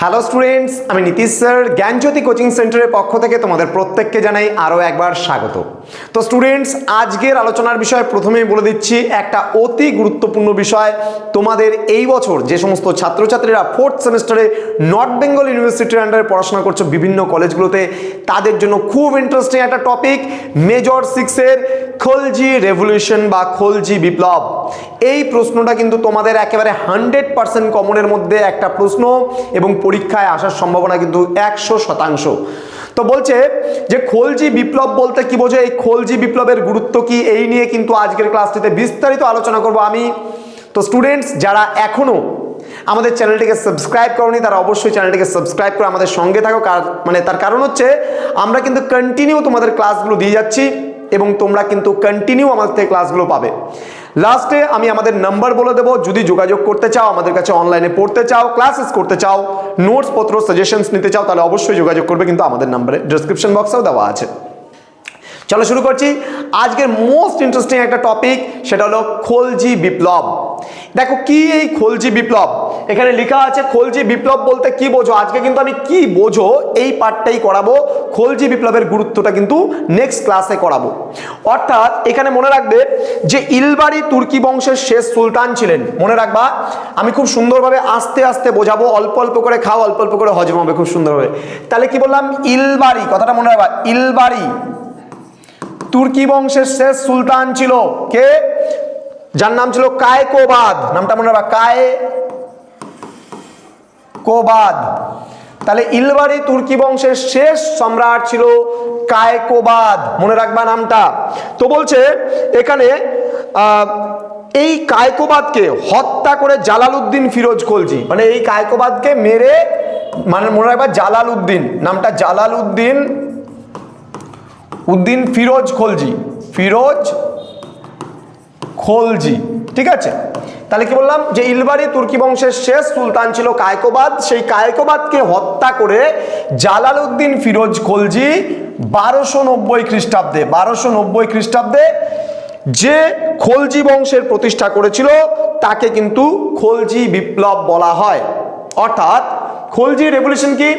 Hello students আমি Nitish sir, জ্ঞানজ্যোতি coaching সেন্টারের পক্ষ থেকে তোমাদের প্রত্যেককে জানাই আরও একবার স্বাগত। তো স্টুডেন্টস আজকের আলোচনার বিষয় প্রথমেই বলে দিচ্ছি একটা অতি গুরুত্বপূর্ণ বিষয়। তোমাদের এই বছর যে সমস্ত ছাত্রছাত্রীরা ফোর্থ সেমিস্টারে নর্থ বেঙ্গল ইউনিভার্সিটির আন্ডারে পড়াশোনা করছ বিভিন্ন কলেজগুলোতে তাদের জন্য খুব ইন্টারেস্টিং একটা টপিক মেজর সিক্সের খলজি রেভলিউশন বা খলজি বিপ্লব। এই প্রশ্নটা কিন্তু তোমাদের একেবারে হান্ড্রেড পার্সেন্ট কমনের মধ্যে একটা প্রশ্ন এবং পরীক্ষায় আসার সম্ভাবনা কিন্তু একশো শতাংশ। তো বলছে যে খোলজি বিপ্লব বলতে কি বোঝে? এই খোলজি বিপ্লবের গুরুত্ব কি? এই নিয়ে কিন্তু আজকের ক্লাসটিতে বিস্তারিত আলোচনা করব আমি। তো স্টুডেন্টস যারা এখনও আমাদের চ্যানেলটিকে সাবস্ক্রাইব করনি, তারা অবশ্যই চ্যানেলটিকে সাবস্ক্রাইব করে আমাদের সঙ্গে থাকো। মানে তার কারণ হচ্ছে, আমরা কিন্তু কন্টিনিউ তোমাদের ক্লাসগুলো দিয়ে যাচ্ছি এবং তোমরা কিন্তু কন্টিনিউ আমাদের থেকে ক্লাসগুলো পাবে। লাস্টে আমি আমাদের নাম্বার বলে দেবো। যদি যোগাযোগ করতে চাও, আমাদের কাছে অনলাইনে পড়তে চাও ক্লাসেস করতে চাও নোটস পত্র সাজেশনস নিতে চাও, তাহলে অবশ্যই যোগাযোগ করবে, কিন্তু আমাদের নাম্বারে ডিসক্রিপশন বক্সেও দেওয়া আছে। চলো শুরু করছি। আজকের মোস্ট ইন্টারেস্টিং একটা টপিক সেটা হলো খোলজি বিপ্লব। দেখো কি এই খোলজি বিপ্লব? এখানে লেখা আছে, খোলজি বিপ্লব বলতে কি বোঝো? আজকে কিন্তু আমি কি বোঝো, এই পার্টটাই করাবো। খোলজি বিপ্লবের গুরুত্বটা কিন্তু নেক্সট ক্লাসে করাবো। অর্থাৎ এখানে মনে রাখবে যে ইলবাড়ি তুর্কি বংশের শেষ সুলতান ছিলেন। মনে রাখবা, আমি খুব সুন্দরভাবে আস্তে আস্তে বোঝাবো, অল্প অল্প করে খাও, অল্প অল্প করে হজম হবে খুব সুন্দরভাবে। তাহলে কি বললাম? ইলবাড়ি কথাটা মনে রাখবা ইলবাড়ি তুর্কি বংশের শেষ সুলতান ছিল কে? যার নাম ছিল কায়কোবাদ নামটা মনে রাখবা, কায় কোবাদ। তাহলে ইলবারি তুর্কি বংশের শেষ সম্রাট ছিল কায়কোবাদ মনে রাখবা নামটা। তো বলছে, এখানে এই কায়কোবাদকে হত্যা করে জালালউদ্দিন ফিরোজ খলজি। মানে এই কায়কোবাদকে মেরে মানে মনে রাখবা জালালউদ্দিন, নামটা জালালউদ্দিন উদ্দিন ফিরোজ খলজি ফিরোজ খলজি, ঠিক আছে? তাহলে কি বললাম? যে ইলবারি তুর্কি বংশের শেষ সুলতান ছিল কায়কোবাদ, সেই কায়কোবাদকে হত্যা করে জালালউদ্দিন ফিরোজ খলজি বারোশো নব্বই খ্রিস্টাব্দে, বারোশো নব্বই খ্রিস্টাব্দে যে খলজি বংশের প্রতিষ্ঠা করেছিল, তাকে কিন্তু খলজি বিপ্লব বলা হয়। অর্থাৎ খলজি রেভলিউশন কি?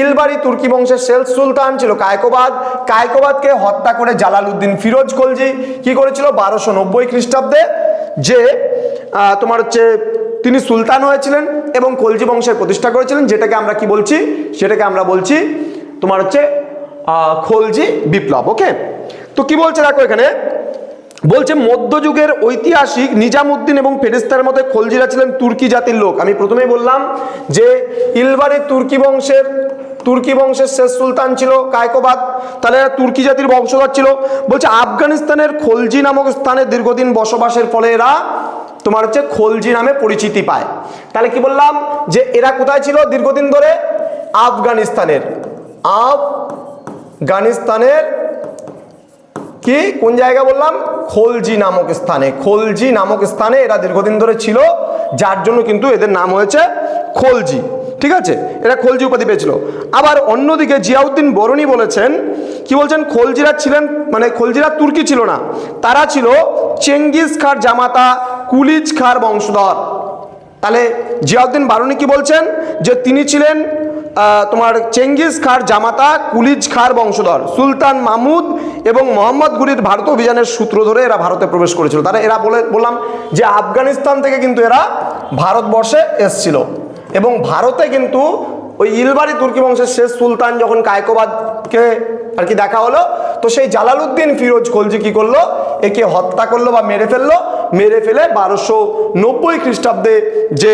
ইলবারি তুর্কি বংশের সেলস সুলতান ছিল কায়কোবাদ। কায়কোবাদকে হত্যা করে জালালউদ্দিন ফিরোজ খলজি কি করেছিল? বারোশো নব্বই খ্রিস্টাব্দে, যে তোমার হচ্ছে তিনি সুলতান হয়েছিলেন এবং খলজি বংশের প্রতিষ্ঠা করেছিলেন, যেটাকে আমরা কি বলছি? সেটাকে আমরা বলছি তোমার হচ্ছে খলজি বিপ্লব ওকে তো কি বলছে দেখো এখানে? বলছে, মধ্যযুগের ঐতিহাসিক নিজামুদ্দিন এবং ফেরিস্তার মধ্যে খলজিরা ছিলেন তুর্কি জাতির লোক। আমি প্রথমেই বললাম যে ইলবারি তুর্কি বংশের তুর্কি বংশের শেষ সুলতান ছিল কায়কোবাদ। তাহলে তুর্কি জাতির বংশধর ছিল। বলছে, আফগানিস্তানের খলজি নামক স্থানে দীর্ঘদিন বসবাসের ফলে এরা তোমার হচ্ছে খলজি নামে পরিচিতি পায়। তাহলে কি বললাম যে, এরা কোথায় ছিল দীর্ঘদিন ধরে? আফগানিস্তানের। আফগানিস্তানের কি? কোন জায়গা বললাম? খোলজি নামক স্থানে। খোলজি নামক স্থানে এরা দীর্ঘদিন ধরে ছিল, যার জন্য কিন্তু এদের নাম হয়েছে খোলজি। ঠিক আছে? এরা খোলজি উপাধি পেয়েছিল। আবার অন্যদিকে জিয়াউদ্দিন বরণী বলেছেন, কি বলছেন? খোলজিরা ছিলেন মানে খোলজিরা তুর্কি ছিল না। তারা ছিল চেঙ্গিস খার জামাতা, কুলিজ খার বংশধর। তাহলে জিয়াউদ্দিন বারুনি কি বলছেন? যে তিনি ছিলেন তোমার চেঙ্গিস খার জামাতা কুলিজ খার বংশধর, সুলতান মাহমুদ এবং মোহাম্মদ গুরির ভারত অভিযানের সূত্র ধরে এরা ভারতে প্রবেশ করেছিল। তারা এরা বলে, বললাম যে আফগানিস্তান থেকে কিন্তু এরা ভারতবর্ষে এসছিল এবং ভারতে কিন্তু ওই ইলবারি তুর্কি বংশের শেষ সুলতান যখন কায়কোবাদকে আর কি দেখা হলো, তো সেই জালালউদ্দিন ফিরোজ খলজি কি করল? একে হত্যা করল বা মেরে ফেলল। মেরে ফেলে বারোশো নব্বই খ্রিস্টাব্দে যে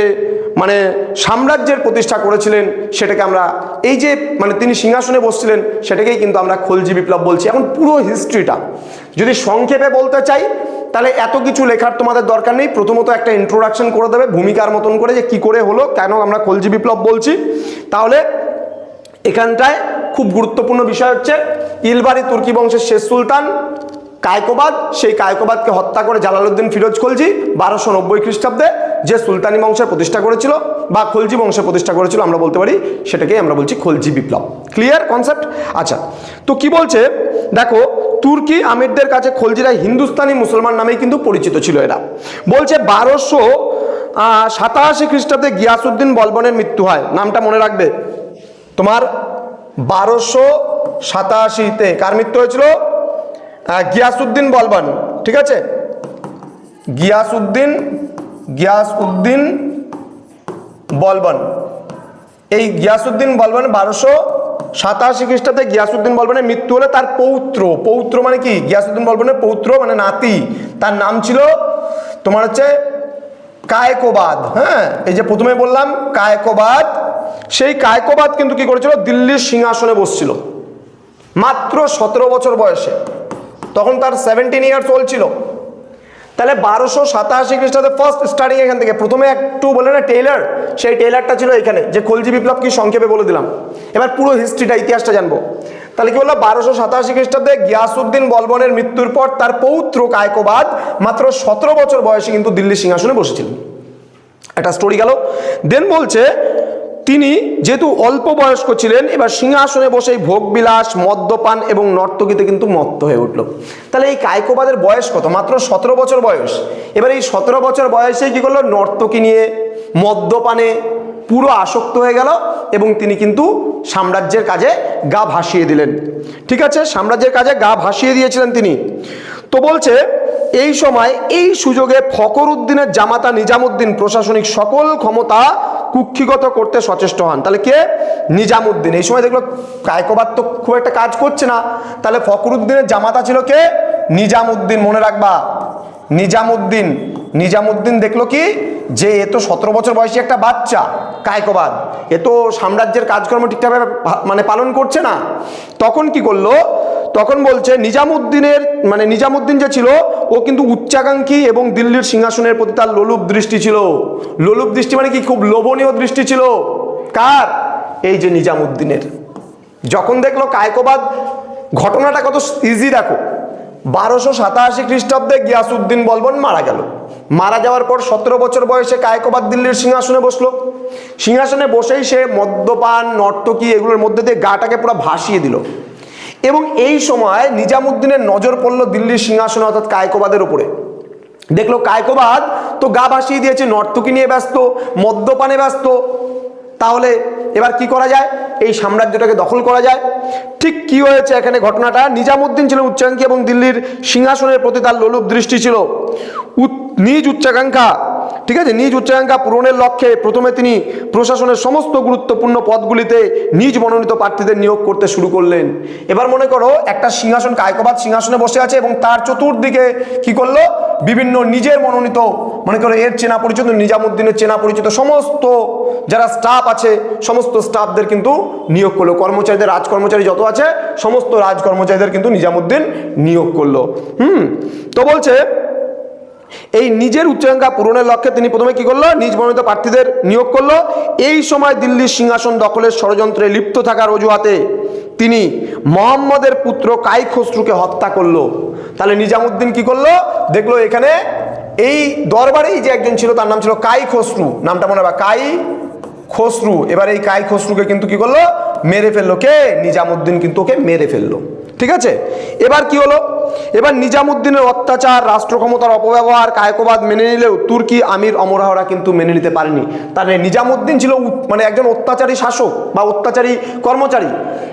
মানে সাম্রাজ্যের প্রতিষ্ঠা করেছিলেন সেটাকে আমরা, এই যে মানে তিনি সিংহাসনে বসছিলেন সেটাকেই কিন্তু আমরা খলজি বিপ্লব বলছি। এখন পুরো হিস্ট্রিটা যদি সংক্ষেপে বলতে চাই, তাহলে এত কিছু লেখার তোমাদের দরকার নেই। প্রথমত একটা ইন্ট্রোডাকশন করে দেবে ভূমিকার মতন করে যে কি করে হলো, কেন আমরা খলজি বিপ্লব বলছি। তাহলে এখানটায় খুব গুরুত্বপূর্ণ বিষয় হচ্ছে, ইলবারি তুর্কি বংশের শেষ সুলতান কায়কোবাদ, সেই কায়কোবাদকে হত্যা করে জালালউদ্দিন ফিরোজ খলজি বারোশো নব্বই খ্রিস্টাব্দে যে সুলতানি বংশের প্রতিষ্ঠা করেছিল বা খলজি বংশের প্রতিষ্ঠা করেছিল, আমরা বলতে পারি সেটাকেই আমরা বলছি খলজি বিপ্লব। ক্লিয়ার কনসেপ্ট আচ্ছা তো কি বলছে? দেখো, তুর্কি আমিরদের কাছে খলজিরা হিন্দুস্তানি মুসলমান নামেই কিন্তু পরিচিত ছিল এরা। বলছে বারোশো সাতাশি খ্রিস্টাব্দে গিয়াসুদ্দিন বলবনের মৃত্যু হয়। নামটা মনে রাখবে? তোমার বারোশো সাতাশিতে কার মৃত্যু হয়েছিল? আহ, গিয়াসুদ্দিন বলবন ঠিক আছে? গিয়াসউদ্দিন গিয়াসউদ্দিন বলবন। এই গিয়াসউদ্দিন বলবন বারোশো সাতাশি খ্রিস্টাব্দে গিয়াসউদ্দিন বলবনের মৃত্যু হলে তার পৌত্র। পৌত্র মানে কি? গিয়াসুদ্দিন বলবনের পৌত্র মানে নাতি। তার নাম ছিল তোমার হচ্ছে কায়কোবাদ হ্যাঁ? এই যে প্রথমে বললাম কায়কোবাদ। সেই কায়কোবাদ কিন্তু কি করেছিল? দিল্লির সিংহাসনে বসছিল। মাত্র সতেরো বছর বয়সে। তখন তার সেভেন্টিন ইয়ার্স ওল্ড ছিল। তাহলে বারোশো সাতাশি খ্রিস্টাব্দে ফার্স্ট স্টার্টিং এখান থেকে, প্রথমে একটু বলে না টেইলার সেই টেইলারটা ছিল এখানে, যে খলজি বিপ্লব কি সংক্ষেপে বলে দিলাম। এবার পুরো হিস্ট্রিটা ইতিহাসটা জানব। তাহলে কি বলল, বারোশো সাতাশি খ্রিস্টাব্দে গিয়াসুদ্দিন বলবনের মৃত্যুর পর তার পৌত্র কায়কোবাদ মাত্র সতেরো বছর বয়সে কিন্তু দিল্লি সিংহাসনে বসেছিলেন একটা স্টোরি গেল। দেন বলছে তিনি যেহেতু অল্প বয়স্ক ছিলেন, এবার সিংহাসনে বসেই ভোগবিলাস, মদ্যপান এবং নর্তকীতে কিন্তু মত্ত হয়ে উঠল। তাহলে এই কায়কোবাদের বয়স কত? মাত্র সতেরো বছর বয়স। এবার এই সতেরো বছর বয়সে কি করল? নর্তকী নিয়ে মদ্যপানে পুরো আসক্ত হয়ে গেল এবং তিনি কিন্তু সাম্রাজ্যের কাজে গা ভাসিয়ে দিলেন। ঠিক আছে? সাম্রাজ্যের কাজে গা ভাসিয়ে দিয়েছিলেন তিনি। তো বলছে, এই সময় এই সুযোগে ফকর উদ্দিনের জামাতা নিজামুদ্দিন প্রশাসনিক সকল ক্ষমতা কুক্ষিগত করতে সচেষ্ট হন। তাহলে কে? নিজামুদ্দিন। এই সময় দেখল কায়কোবাদ তো খুব একটা কাজ করছে না। তাহলে ফকরুদ্দিনের জামাতা ছিল কে? নিজামুদ্দিন। মনে রাখবা। নিজামুদ্দিন। নিজামুদ্দিন দেখল কি? যে এ তো সতেরো বছর বয়সী একটা বাচ্চা, কায়কোবাদ। এ তো সাম্রাজ্যের কাজকর্ম ঠিকঠাকভাবে মানে পালন করছে না। তখন কি করল? তখন বলছে, নিজামুদ্দিনের মানে নিজামুদ্দিন যে ছিল, ও কিন্তু উচ্চাকাঙ্ক্ষী এবং দিল্লির সিংহাসনের প্রতি তার লোলুপ দৃষ্টি ছিল। লোলুপ দৃষ্টি মানে কি? খুব লোভনীয় দৃষ্টি ছিল। কার? এই যে নিজামুদ্দিনের। যখন দেখল কায়কোবাদ, ঘটনাটা কত ইজি দেখো। বারোশো সাতাশি খ্রিস্টাব্দে গিয়াসুদ্দিন বলবন মারা গেল। মারা যাওয়ার পর সতেরো বছর বয়সে কায়কোবাদ দিল্লির সিংহাসনে বসল। সিংহাসনে বসেই সে মদ্যপান, নর্তকী এগুলোর মধ্যে দিয়ে গাটাকে পুরো ভাসিয়ে দিল। এবং এই সময় নিজামুদ্দিনের নজর পড়ল দিল্লির সিংহাসনে, অর্থাৎ কায়কোবাদের উপরে। দেখল কায়কোবাদ তো গা ভাসিয়ে দিয়েছে, নর্তকী নিয়ে ব্যস্ত, মদ্যপানে ব্যস্ত। তাহলে এবার কি করা যায়? এই সাম্রাজ্যটাকে দখল করা যায়। ঠিক কি হয়েছে এখানে ঘটনাটা? নিজামুদ্দিন ছিলেন উচ্চাঙ্কি এবং দিল্লির সিংহাসনের প্রতি তার লোলুপ দৃষ্টি ছিল। নিজ উচ্চাকাঙ্ক্ষা, ঠিক আছে? নিজ উচ্চাকাঙ্ক্ষা পূরণের লক্ষ্যে প্রথমে তিনি প্রশাসনের সমস্ত গুরুত্বপূর্ণ পদগুলিতে নিজ মনোনীত প্রার্থীদের নিয়োগ করতে শুরু করলেন। এবার মনে করো, একটা সিংহাসন, কায়কবাদ সিংহাসনে বসে আছে এবং তার চতুর্দিকে কি করল? বিভিন্ন নিজের মনোনীত, মনে করো, এর চেনা পরিচিত, নিজামুদ্দিনের চেনা পরিচিত সমস্ত যারা স্টাফ আছে, সমস্ত স্টাফদের কিন্তু নিয়োগ করল। কর্মচারীদের, রাজকর্মচারী যত আছে, সমস্ত রাজকর্মচারীদের কিন্তু নিজামুদ্দিন নিয়োগ করল। হুম? তো বলছে এই নিজের উচ্চাকাঙ্ক্ষা পূরণের লক্ষ্যে তিনি প্রথমে কি করল? নিজ মনোনীত প্রার্থীদের নিয়োগ করল। এই সময় দিল্লির সিংহাসন দখলের ষড়যন্ত্রে লিপ্ত থাকার অজুহাতে তিনি মোহাম্মদের পুত্র কাই খসরুকে হত্যা করল। তাহলে নিজামুদ্দিন কি করল? দেখল এখানে এই দরবারেই যে একজন ছিল তার নাম ছিল কাই খসরু। নামটা মনে হবে কাই খসরু। এবার এই কাই খসরুকে কিন্তু কি করল? মেরে ফেলল। কে? নিজামুদ্দিন কিন্তু ওকে মেরে ফেলল। ঠিক আছে? এবার কি হলো? এবার নিজামুদ্দিনের অত্যাচার রাষ্ট্র ক্ষমতার অপব্যবহার, কায়কোবাদ মেনে নিলেও তুর্কি আমির অমরাহরা কিন্তু মেনে নিতে পারেনি। তাহলে নিজামুদ্দিন ছিল মানে একজন অত্যাচারী শাসক বা অত্যাচারী কর্মচারী।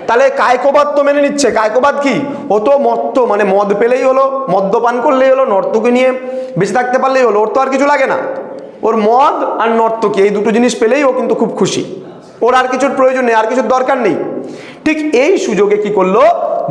তাহলে কায়কোবাদ তো মেনে নিচ্ছে। কায়কোবাদ কি? ও তো মত্ত মানে মদ পেলেই হলো, মদ্যপান করলেই হলো, নর্তকী নিয়ে বেঁচে থাকতে পারলেই হলো। ওর তো আর কিছু লাগে না। ওর মদ আর নর্তকী, এই দুটো জিনিস পেলেই ও কিন্তু খুব খুশি। ওর আর কিছুর প্রয়োজন নেই, আর কিছুর দরকার নেই। ঠিক এই সুযোগে কি করল?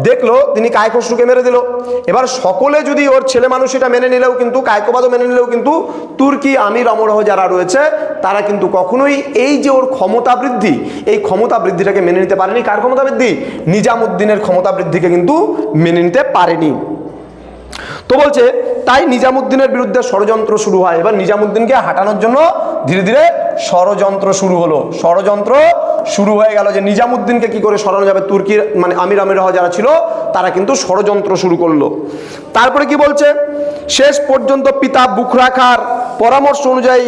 দেখল, তিনি কায়কসরুকে মেরে দিল। এবার সকলে যদি ওর ছেলে মানুষ এটা মেনে নিলেও কিন্তু, কায়কবাদও মেনে নিলেও কিন্তু, তুর্কি আমির অমরহ যারা রয়েছে, তারা কিন্তু কখনোই এই যে ওর ক্ষমতা বৃদ্ধি, এই ক্ষমতা বৃদ্ধিটাকে মেনে নিতে পারেনি। কার ক্ষমতা বৃদ্ধি? নিজামুদ্দিনের ক্ষমতা বৃদ্ধিকে কিন্তু মেনে নিতে পারেনি। তো বলছে, তাই নিজামুদ্দিনের বিরুদ্ধে ষড়যন্ত্র শুরু হয়। এবার নিজামুদ্দিনকে হাঁটানোর জন্য ধীরে ধীরে ষড়যন্ত্র শুরু হলো। ষড়যন্ত্র শুরু হয়ে গেল যে নিজামুদ্দিনকে কি করে সরানো যাবে, তুর্কির মানে আমির আমির যারা ছিল, তারা কিন্তু ষড়যন্ত্র শুরু করল। তারপরে কি বলছে, শেষ পর্যন্ত পিতা বুখরাখার পরামর্শ অনুযায়ী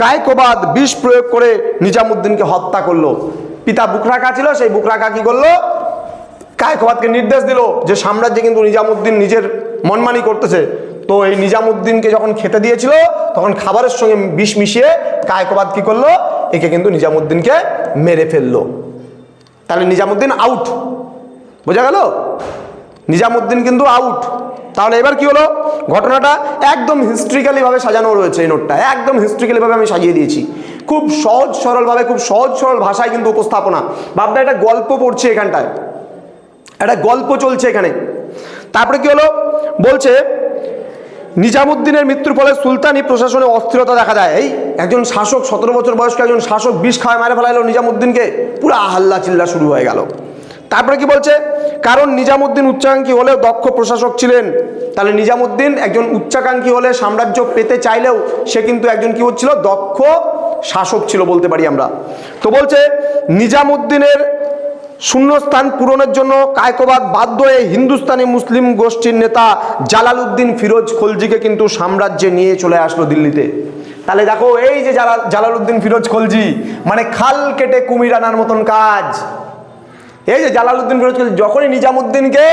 কায়কোবাদ বিষ প্রয়োগ করে নিজামুদ্দিনকে হত্যা করল। পিতা বুখরাখা ছিল, সেই বুখরাখা কি করল, কায়কবাদকে নির্দেশ দিল যে সাম্রাজ্যে কিন্তু নিজামুদ্দিন নিজের মনমানি করতেছে। তো এই নিজামুদ্দিনকে যখন খেতে দিয়েছিল, তখন খাবারের সঙ্গে বিষ মিশিয়ে কায়কবাদ কি করল? একে কিন্তু নিজামুদ্দিনকে মেরে ফেলল। তাহলে নিজামুদ্দিন আউট বোঝা গেল? নিজামুদ্দিন কিন্তু আউট তাহলে এবার কি হলো? ঘটনাটা একদম হিস্ট্রিক্যালি ভাবে সাজানো রয়েছে এই নোটটা। একদম হিস্ট্রিক্যালি ভাবে আমি সাজিয়ে দিয়েছি। খুব সহজ, সরলভাবে, খুব সহজ, সরল ভাষায় কিন্তু উপস্থাপনা। ভাবনা একটা গল্প পড়ছে এখানটায়। একটা গল্প চলছে এখানে। তারপরে কি হলো? বলছে, নিজামুদ্দিনের মৃত্যুর ফলে সুলতানি প্রশাসনে অস্থিরতা দেখা যায় এই একজন শাসক, সতেরো বছর বয়স্ক একজন শাসক বিষ খাওয়ায় মারে ফেলাইলো নিজামুদ্দিনকে, পুরো আহাল্লা চিল্লা শুরু হয়ে গেল। তারপরে কি বলছে? কারণ নিজামুদ্দিন উচ্চাকাঙ্ক্ষী হলেও দক্ষ প্রশাসক ছিলেন। তাহলে নিজামুদ্দিন একজন উচ্চাকাঙ্ক্ষী হলে সাম্রাজ্য পেতে চাইলেও সে কিন্তু একজন কি হচ্ছিল? দক্ষ শাসক ছিল বলতে পারি আমরা। তো বলছে, নিজামুদ্দিনের শূন্যস্থান পূরণের জন্য কায়কবাদ বাধ্য হয়ে হিন্দুস্তানি মুসলিম গোষ্ঠীর নেতা জালালউদ্দিন ফিরোজ খলজিকে কিন্তু সাম্রাজ্যে নিয়ে চলে আসলো দিল্লিতে। তাহলে দেখো, এই যে জালাল জালালউদ্দিন ফিরোজ খলজি মানে খাল কেটে কুমির আনার মতন কাজ। এই যে জালালউদ্দিন ফিরোজ খলজি, যখনই নিজামুদ্দিনকে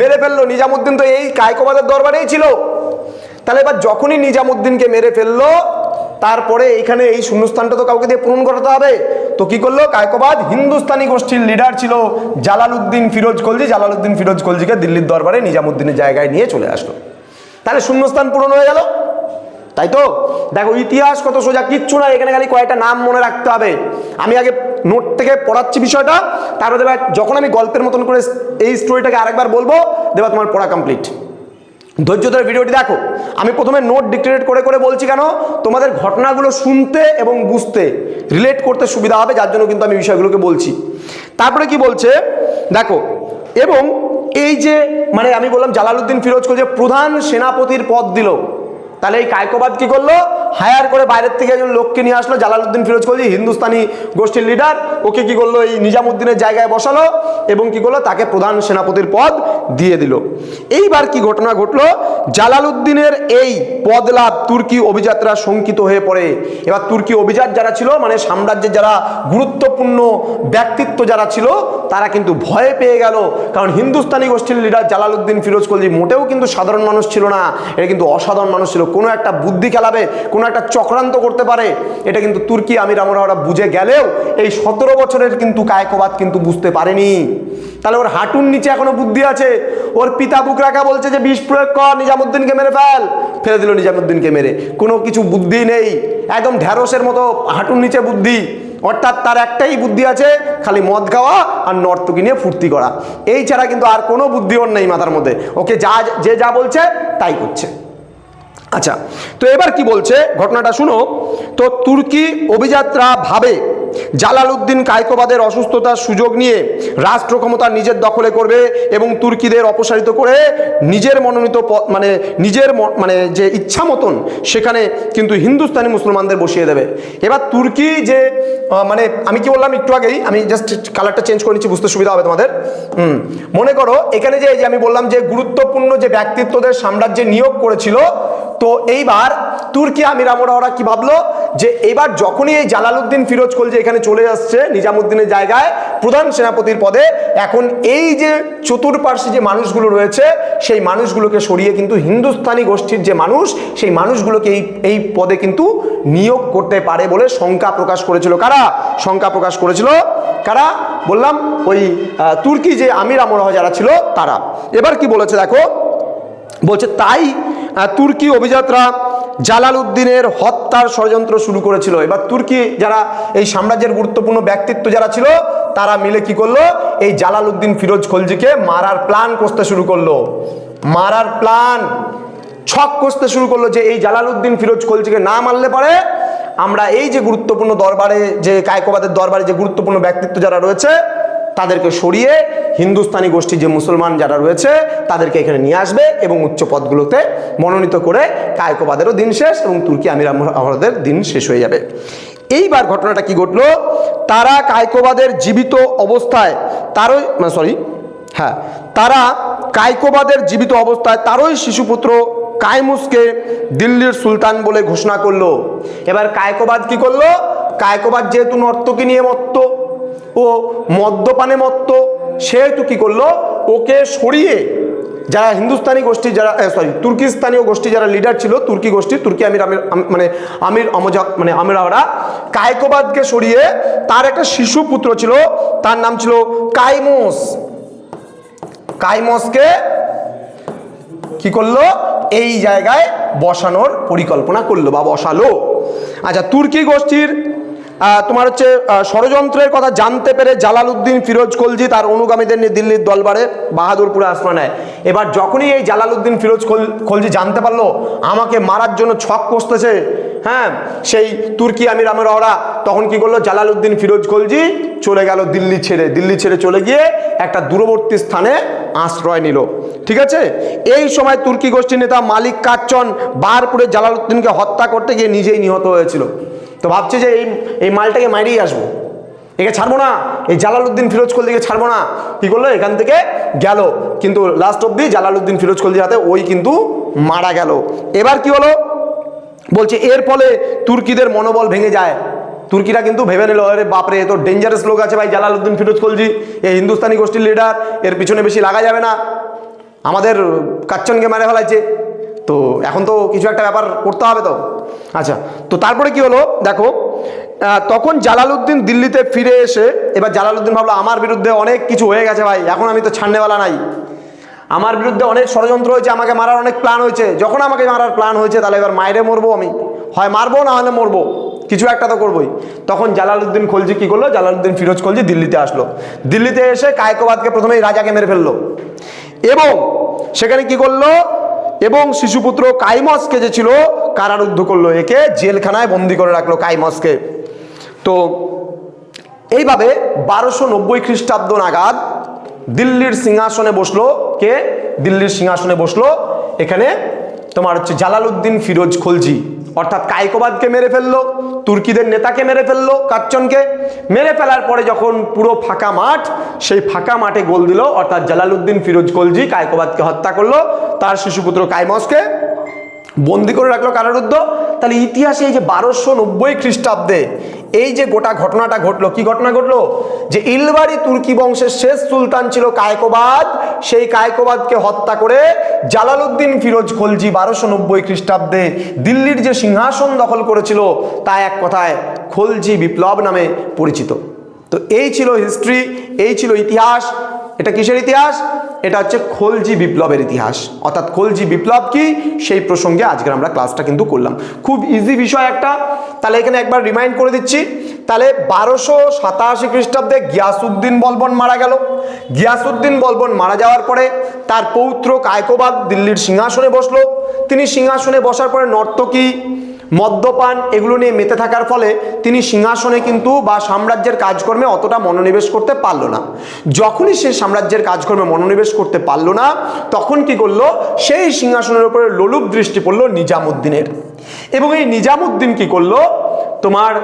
মেরে ফেলল, নিজামুদ্দিন তো এই কায়কবাদের দরবারেই ছিল। তাহলে এবার যখনই নিজামুদ্দিনকে মেরে ফেলল তারপরে এখানে এই শূন্যস্থানটা তো কাউকে দিয়ে পূরণ করাতে হবে। তো কি করল? কায়কবাদ হিন্দুস্তানি গোষ্ঠীর লিডার ছিল জালালউদ্দিন ফিরোজ খলজি। জালালউদ্দিন ফিরোজ কলজিকে দিল্লির দরবারে নিজামুদ্দিনের জায়গায় নিয়ে চলে আসলো। তাহলে শূন্যস্থান পূরণ হয়ে গেল। তাই তো? দেখো, ইতিহাস কত সোজা, কিচ্ছু না, এখানে খালি কয়েকটা নাম মনে রাখতে হবে। আমি আগে নোট থেকে পড়াচ্ছি বিষয়টা। তারপরে দেবা, যখন আমি গল্পের মতন করে এই স্টোরিটাকে আরেকবার বলব, দেবা তোমার পড়া কমপ্লিট ধৈর্য ধরে ভিডিওটি দেখো। আমি প্রথমে নোট ডিক্টেট করে করে বলছি কেন? তোমাদের ঘটনাগুলো শুনতে এবং বুঝতে রিলেট করতে সুবিধা হবে, যার জন্য কিন্তু আমি বিষয়গুলোকে বলছি। তারপরে কি বলছে? দেখো, এবং এই যে মানে আমি বললাম জালালউদ্দিন ফিরোজকে যে প্রধান সেনাপতির পদ দিল, তাহলে এই কায়কবাদ কি করল? হায়ার করে বাইরের থেকে একজন লোককে নিয়ে আসলো, জালালউদ্দিন ফিরোজ খলজি হিন্দুস্তানি গোষ্ঠীর লিডার ওকে কি করল? এই নিজামুদ্দিনের জায়গায় বসালো এবং কি করল? তাকে প্রধান সেনাপতির পদ দিয়ে দিল। এইবার কি ঘটনা ঘটলো? জালালউদ্দিনের এই পদ লাভ তুর্কি অভিযাত্রা শঙ্কিত হয়ে পড়ে। এবার তুর্কি অভিজাত যারা ছিল মানে সাম্রাজ্যের যারা গুরুত্বপূর্ণ ব্যক্তিত্ব যারা ছিল, তারা কিন্তু ভয় পেয়ে গেল। কারণ হিন্দুস্তানি গোষ্ঠীর লিডার জালালউদ্দিন ফিরোজ খলজি মোটেও কিন্তু সাধারণ মানুষ ছিল না। এটা কিন্তু অসাধারণ মানুষ ছিল। কোনো একটা বুদ্ধি খেলাবে, কোনো একটা চক্রান্ত করতে পারে, এটা কিন্তু তুর্কি আমির আমরা বুঝে গেলেও এই সতেরো বছরের কিন্তু কায়কবাদ কিন্তু বুঝতে পারেনি। তাহলে ওর হাঁটুর নিচে এখনও বুদ্ধি আছে। ওর পিতা বুকরাকা বলছে যে, বিষ প্রয়োগ কর, নিজামুদ্দিনকে মেরে ফেল। ফেলে দিল নিজামুদ্দিনকে মেরে। কোনো কিছু বুদ্ধি নেই। একদম ঢ্যাঁড়সের মতো হাঁটুর নিচে বুদ্ধি। অর্থাৎ তার একটাই বুদ্ধি আছে, খালি মদ খাওয়া আর নর্তকি নিয়ে ফুর্তি করা। এই ছাড়া কিন্তু আর কোনো বুদ্ধি ওর নেই মাথার মধ্যে। ওকে যা, যে যা বলছে, তাই করছে। আচ্ছা তো এবার কি বলছে? ঘটনাটা শুনো। তো তুর্কি অভিযাত্রা ভাবে জালালউদ্দিন কায়কোবাদের অসুস্থতার সুযোগ নিয়ে রাষ্ট্র ক্ষমতা নিজের দখলে করবে এবং তুর্কিদের অপসারিত করে নিজের মনোনীত মানে নিজের মানে যে ইচ্ছা মতন সেখানে কিন্তু হিন্দুস্তানি মুসলমানদের বসিয়ে দেবে। এবার তুর্কি যে মানে আমি কি বললাম একটু আগেই? আমি জাস্ট কালারটা চেঞ্জ করে নিচ্ছি, বুঝতে সুবিধা হবে তোমাদের। হুম, মনে করো এখানে যে আমি বললাম যে গুরুত্বপূর্ণ যে ব্যক্তিত্বদের সাম্রাজ্যে নিয়োগ করেছিল, তো এইবার তুর্কি আমির আমরা ওরা কি ভাবলো? যে এবার যখনই এই জালালউদ্দিন ফিরোজ খলজি এখানে চলে আসছে, নিজামুদ্দিনের জায়গায় প্রধান সেনাপতির পদে, এখন এই যে চতুর্পার্শ্বে যে মানুষগুলো রয়েছে, সেই মানুষগুলোকে সরিয়ে কিন্তু হিন্দুস্তানি গোষ্ঠীর যে মানুষ, সেই মানুষগুলোকে এই এই পদে কিন্তু নিয়োগ করতে পারে বলে শঙ্কা প্রকাশ করেছিল। কারা? শঙ্কা প্রকাশ করেছিল, কারা? বললাম ওই তুর্কি যে আমির আমরা যারা ছিল, তারা। এবার কি বলেছে দেখো? বলছে, তাই তুর্কি তুর্কি অভিযাত্রা জালালউদ্দিনের হত্যার ষড়যন্ত্র শুরু করেছিল। এবার তুর্কি যারা এই সাম্রাজ্যের গুরুত্বপূর্ণ ব্যক্তিত্ব যারা ছিল, তারা মিলে কি করল? এই জালালউদ্দিন ফিরোজ খলজিকে মারার প্ল্যান করতে শুরু করল। মারার প্ল্যান ছক কষতে শুরু করল যে এই জালালউদ্দিন ফিরোজ খলজিকে না মারলে পারে। আমরা এই যে গুরুত্বপূর্ণ দরবারে, যে কায়কোবাদের দরবারে যে গুরুত্বপূর্ণ ব্যক্তিত্ব যারা রয়েছে তাদেরকে সরিয়ে হিন্দুস্তানি গোষ্ঠীর যে মুসলমান যারা রয়েছে, তাদেরকে এখানে নিয়ে আসবে এবং উচ্চ পদগুলোতে মনোনীত করে কায়কোবাদেরও দিন শেষ এবং তুর্কি আমির আহমদের দিন শেষ হয়ে যাবে। এইবার ঘটনাটা কি ঘটলো? তারা কায়কোবাদের জীবিত অবস্থায় তারই সরি হ্যাঁ তারা কায়কোবাদের জীবিত অবস্থায় তারই শিশুপুত্র কায়মুসকে দিল্লির সুলতান বলে ঘোষণা করল। এবার কায়কোবাদ কি করল? কায়কোবাদ যেহেতু নর্তকী নিয়ে মত্ত ও মদ্যপানে মত্ত। সেহেতু কি করল? ওকে সরিয়ে যারা হিন্দুস্তানি গোষ্ঠী, যারা সরি তুর্কিস্তানীয় গোষ্ঠী যারা লিডার ছিল, তুর্কি গোষ্ঠী, তুর্কি আমির আমির মানে আমির অমজা মানে আমিরাওরা, কায়কোবাদকে সরিয়ে তার একটা শিশু পুত্র ছিল, তার নাম ছিল কাইমোস। কাইমসকে কি করল? এই জায়গায় বসানোর পরিকল্পনা করল, বা বসালো। আচ্ছা তুর্কি গোষ্ঠীর তোমার হচ্ছে ষড়যন্ত্রের কথা জানতে পেরে জালালউদ্দিন ফিরোজ খলজি তার অনুগামীদের নিয়ে দিল্লির দলবারে বাহাদুরপুরে আশ্রয় নেয়। এবার যখনই এই জালালউদ্দিন ফিরোজ খল- খলজি জানতে পারল, আমাকে মারার জন্য ছক কষতেছে হ্যাঁ সেই তুর্কি আমির আমির ওরা তখন কি করল, জালালউদ্দিন ফিরোজ খলজি চলে গেল দিল্লি ছেড়ে। দিল্লি ছেড়ে চলে গিয়ে একটা দূরবর্তী স্থানে আশ্রয় নিল। ঠিক আছে? এই সময় তুর্কি গোষ্ঠীর নেতা মালিক কাচ্চন বারপুরে জালালউদ্দিনকে হত্যা করতে গিয়ে নিজেই নিহত হয়েছিল। তো ভাবছে যে এই এই মালটাকে মারিয়ে আসব। একে ছাড়বো না, এই জালালউদ্দিন ফিরোজ কলদিকে ছাড়বো না। কি করল? এখান থেকে গেল। কিন্তু লাস্ট অব্দি জালালউদ্দিন ফিরোজ কলদির হাতে ওই কিন্তু মারা গেল। এবার কি হলো? বলছে, এর ফলে তুর্কিদের মনোবল ভেঙে যায়। তুর্কিরা কিন্তু ভেবে নিল, আরে বাপরে তো ডেঞ্জারাস লোক আছে ভাই জালালউদ্দিন ফিরোজ খলজি এই হিন্দুস্তানি গোষ্ঠীর লিডার এর পিছনে বেশি লাগা যাবে না। আমাদের কাচ্চনকে মেরে ফেলাইছে। তো এখন তো কিছু একটা ব্যাপার করতে হবে তো। আচ্ছা তো তারপরে কি হলো? দেখো তখন জালালউদ্দিন দিল্লিতে ফিরে এসে, এবার জালালউদ্দিন ভাবলো, আমার বিরুদ্ধে অনেক কিছু হয়ে গেছে ভাই, এখন আমি তো ছাড়নেওয়ালা নাই। আমার বিরুদ্ধে অনেক ষড়যন্ত্র হয়েছে, আমাকে মারার অনেক প্ল্যান হয়েছে। যখন আমাকে মারার প্ল্যান হয়েছে, তাহলে এবার মায়েরে মরবো আমি। হয় মারবো, না হলে মরবো। কিছু একটা তো করবোই। তখন জালালউদ্দিন খলজি কি করল? জালালউদ্দিন ফিরোজ খলজি দিল্লিতে আসলো। দিল্লিতে এসে কায়কোবাদকে প্রথমেই রাজাকে মেরে ফেলল। এবং সেখানে কি করল? এবং শিশুপুত্র কাইমসকে যে ছিল কারারুদ্ধ করল, একে জেলখানায় বন্দি করে রাখল কাইমসকে। তো এইভাবে বারোশো নব্বই খ্রিস্টাব্দ নাগাদ দিল্লির সিংহাসনে বসল কে? দিল্লির সিংহাসনে বসল এখানে তোমার হচ্ছে জালালউদ্দিন ফিরোজ খলজি। অর্থাৎ কায়কোবাদকে মেরে ফেলল, তুর্কিদের নেতাকে মেরে ফেলল কাচ্চনকে। মেরে ফেলার পরে যখন পুরো ফাঁকা মাঠ, সেই ফাঁকা মাঠে গোল দিল, অর্থাৎ জালালউদ্দিন ফিরোজ খলজি কায়কোবাদকে হত্যা করল, তার শিশুপুত্র কাইমসকে বন্দি করে রাখল কারারুদ্ধ। তাহলে ইতিহাসে এই যে বারোশো নব্বই খ্রিস্টাব্দে এই যে গোটা ঘটনাটা ঘটলো, কি ঘটনা ঘটলো? যে ইলবাড়ি তুর্কি বংশের শেষ সুলতান ছিল কায়কোবাদ, সেই কায়কোবাদকে হত্যা করে জালালউদ্দিন ফিরোজ খলজি বারোশো নব্বই খ্রিস্টাব্দে দিল্লির যে সিংহাসন দখল করেছিল, তা এক কথায় খলজি বিপ্লব নামে পরিচিত। তো এই ছিল হিস্ট্রি এই ছিল ইতিহাস এটা কিসের ইতিহাস? এটা হচ্ছে খলজি বিপ্লবের ইতিহাস। অর্থাৎ খলজি বিপ্লব কি? সেই প্রসঙ্গে আজকের আমরা ক্লাসটা কিন্তু করলাম। খুব ইজি বিষয় একটা। তাহলে এখানে একবার রিমাইন্ড করে দিচ্ছি। তাহলে বারোশো সাতাশি খ্রিস্টাব্দে গিয়াসুদ্দিন বলবন মারা গেল। গিয়াসুদ্দিন বলবন মারা যাওয়ার পরে তার পৌত্র কায়কোবাদ দিল্লির সিংহাসনে বসল। তিনি সিংহাসনে বসার পরে নর্তকী মদ্যপান এগুলো নিয়ে মেতে থাকার ফলে তিনি সিংহাসনে কিন্তু বা সাম্রাজ্যের কাজকর্মে অতটা মনোনিবেশ করতে পারল না। যখনই সে সাম্রাজ্যের কাজকর্মে মনোনিবেশ করতে পারল না, তখন কি করল? সেই সিংহাসনের উপরে লোলুপ দৃষ্টি পড়ল নিজামুদ্দিনের। এবং এই নিজামুদ্দিন কি করল? তোমার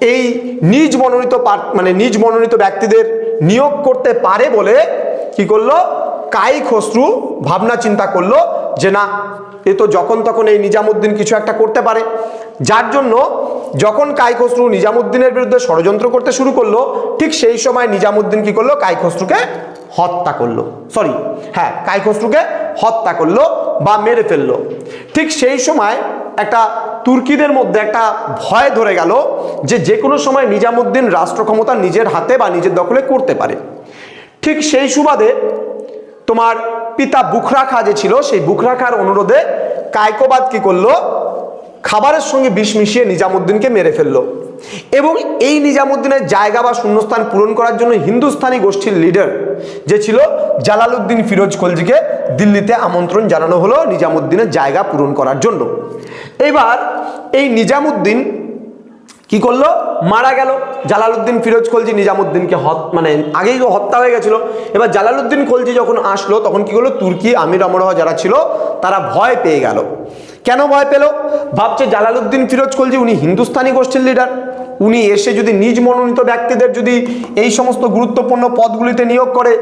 এই নিজ মনোনীত মানে নিজ মনোনীত ব্যক্তিদের নিয়োগ করতে পারে বলে কি করল? কাই খসরু ভাবনা চিন্তা করল যে না, এ তো যখন তখন এই নিজামুদ্দিন কিছু একটা করতে পারে। যার জন্য যখন কাই খসরু নিজামুদ্দিনের বিরুদ্ধে ষড়যন্ত্র করতে শুরু করল, ঠিক সেই সময় নিজামুদ্দিন কি করল? কাই খসরুকে হত্যা করল। সরি হ্যাঁ কাই খসরুকে হত্যা করল বা মেরে ফেলল। ঠিক সেই সময় একটা তুর্কিদের মধ্যে একটা ভয় ধরে গেল যে যে কোনো সময় নিজামুদ্দিন রাষ্ট্র ক্ষমতা নিজের হাতে বা নিজের দখলে করতে পারে। ঠিক সেই সুবাদে তোমার পিতা বুখরা খা যে ছিল, সেই বুখরা খার অনুরোধে কায়কোবাদ কি করল? খাবারের সঙ্গে বিষ মিশিয়ে নিজামুদ্দিনকে মেরে ফেলল। এবং এই নিজামুদ্দিনের জায়গা বা শূন্যস্থান পূরণ করার জন্য হিন্দুস্তানি গোষ্ঠীর লিডার যে ছিল, জালালউদ্দিন ফিরোজ খলজিকে দিল্লিতে আমন্ত্রণ জানানো হলো নিজামুদ্দিনের জায়গা পূরণ করার জন্য। এবার এই নিজামুদ্দিন কি করল? মারা গেল। জালালউদ্দিন ফিরোজ খলজি নিজামুদ্দিনকে হত মানে আগেই হত্যা হয়ে গেছিল। এবার জালালউদ্দিন খলজি যখন আসলো, তখন কি করল? তুর্কি আমির আমরহ যারা ছিল, তারা ভয় পেয়ে গেল। কেন ভয় পেল? ভাবছে জালালউদ্দিন ফিরোজ খলজি উনি হিন্দুস্তানি গোষ্ঠীর লিডার উনি এসে যদি নিজ মনোনীত ব্যক্তিদের যদি এই সমস্ত গুরুত্বপূর্ণ পদগুলিতে নিয়োগ করে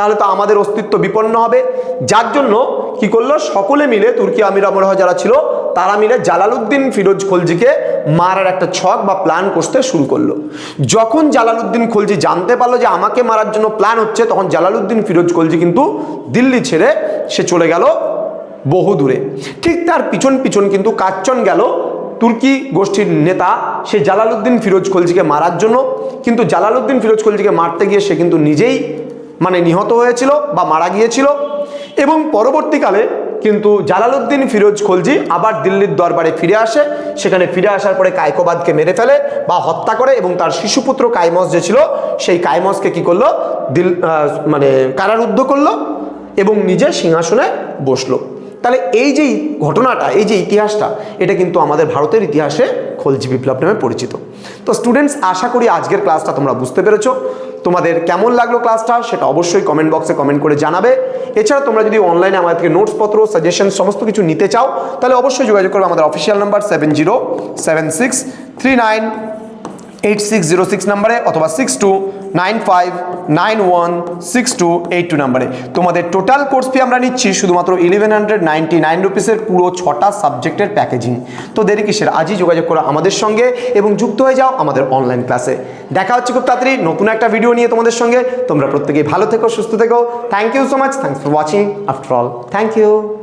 তাহলে তো আমাদের অস্তিত্ব বিপন্ন হবে। যার জন্য কি করল? সকলে মিলে তুর্কি আমির আমরাহ যারা ছিল, তারা মিলে জালালউদ্দিন ফিরোজ খলজিকে মারার একটা ছক বা প্ল্যান করতে শুরু করল। যখন জালালউদ্দিন খলজি জানতে পারল যে আমাকে মারার জন্য প্ল্যান হচ্ছে, তখন জালালউদ্দিন ফিরোজ খলজি কিন্তু দিল্লি ছেড়ে সে চলে গেল বহু দূরে। ঠিক তার পিছন পিছন কিন্তু কাচ্চন গেল তুর্কি গোষ্ঠীর নেতা, সে জালালউদ্দিন ফিরোজ খলজিকে মারার জন্য। কিন্তু জালালউদ্দিন ফিরোজ খলজিকে মারতে গিয়ে সে কিন্তু নিজেই মানে নিহত হয়েছিল বা মারা গিয়েছিল। এবং পরবর্তীকালে কিন্তু জালালউদ্দিন ফিরোজ খলজি আবার দিল্লির দরবারে ফিরে আসে। সেখানে ফিরে আসার পরে কায়কোবাদকে মেরে ফেলে বা হত্যা করে এবং তার শিশুপুত্র কাইমস যে ছিল, সেই কাইমসকে কি করল? দিল মানে কারারুদ্ধ করল এবং নিজে সিংহাসনে বসল। তাহলে এই যে ঘটনাটা, এই যে ইতিহাসটা, এটা কিন্তু আমাদের ভারতের ইতিহাসে খলজি বিপ্লব নামে পরিচিত। তো স্টুডেন্টস আশা করি আজকের ক্লাসটা তোমরা বুঝতে পেরেছ। তোমাদের কেমন লাগল ক্লাসটা সেটা অবশ্যই কমেন্ট বক্সে কমেন্ট করে জানাবে। এছাড়া তোমরা যদি অনলাইনে আমাদের থেকে নোটসপত্র সাজেশন সমস্ত কিছু নিতে চাও, তাহলে অবশ্যই যোগাযোগ করবে আমাদের official number seven zero seven six three nine eight six zero six নাম্বারে অথবা six two nine five nine one six two eight two নাম্বারে। তোমাদের টোটাল কোর্স ফি আমরা নিচ্ছি শুধুমাত্র ইলেভেন হান্ড্রেড নাইনটি নাইন রুপিসের পুরো ছটা সাবজেক্টের প্যাকেজিং তো দেরি কিসের? আজই যোগাযোগ করো আমাদের সঙ্গে এবং যুক্ত হয়ে যাও আমাদের অনলাইন ক্লাসে দেখা হচ্ছে খুব তাড়াতাড়ি নতুন একটা ভিডিও নিয়ে তোমাদের সঙ্গে। তোমরা প্রত্যেকেই ভালো থেকো, সুস্থ থেকো। Thank you so much thanks for watching after all thank you